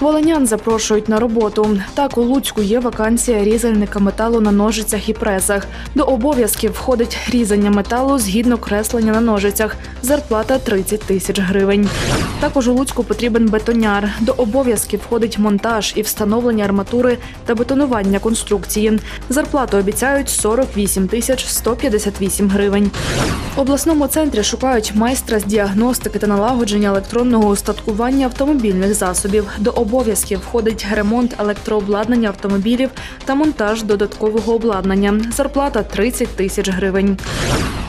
Волинян запрошують на роботу. Так у Луцьку є вакансія різальника металу на ножицях і пресах. До обов'язків входить різання металу згідно креслення на ножицях. Зарплата 30 тисяч гривень. Також у Луцьку потрібен бетоняр. До обов'язків входить монтаж і встановлення арматури та бетонування конструкції. Зарплату обіцяють 48 тисяч 158 гривень. В обласному центрі шукають майстра з діагностики та налагодження електронного устаткування автомобільних засобів. До обов'язків входить ремонт електрообладнання автомобілів та монтаж додаткового обладнання. Зарплата 30 тисяч гривень.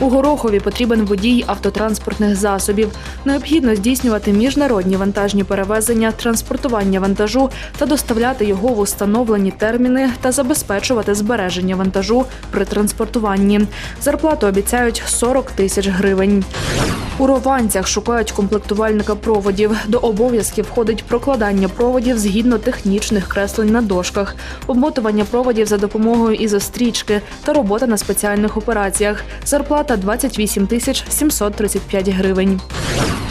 У Горохові потрібен водій автотранспортних засобів. Необхідно здійснювати міжнародні вантажні перевезення, транспортування вантажу та доставляти його в установлені терміни та забезпечувати збереження вантажу при транспортуванні. Зарплату обіцяють 40 тисяч гривень. У Рованцях шукають комплектувальника проводів. До обов'язків входить прокладання проводів згідно технічних креслень на дошках, обмотування проводів за допомогою ізострічки та робота на спеціальних операціях. Зарплата 28 тисяч 735 гривень.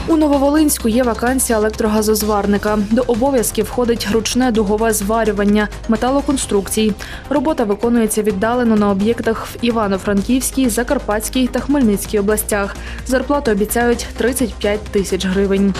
У Нововолинську є вакансія електрогазозварника. До обов'язків входить ручне дугове зварювання металоконструкцій. Робота виконується віддалено на об'єктах в Івано-Франківській, Закарпатській та Хмельницькій областях. Зарплату обіцяють 35 тисяч гривень.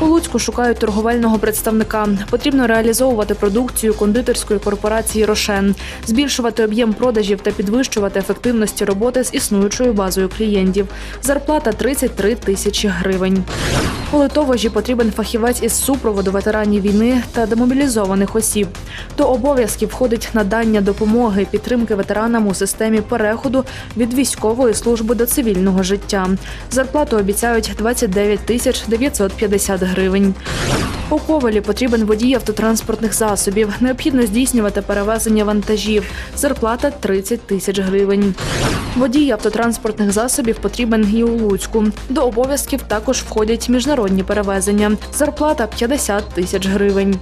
У Луцьку шукають торговельного представника. Потрібно реалізовувати продукцію кондитерської корпорації Рошен, збільшувати об'єм продажів та підвищувати ефективності роботи з існуючою базою клієнтів. Зарплата 33 тисячі гривень. Yeah. У Литовожі потрібен фахівець із супроводу ветеранів війни та демобілізованих осіб. До обов'язків входить надання допомоги, підтримки ветеранам у системі переходу від військової служби до цивільного життя. Зарплату обіцяють 29 тисяч 950 гривень. У Ковелі потрібен водій автотранспортних засобів. Необхідно здійснювати перевезення вантажів. Зарплата 30 тисяч гривень. Водій автотранспортних засобів потрібен і у Луцьку. До обов'язків також входять міжнародні перевезення. Зарплата 50 тисяч гривень.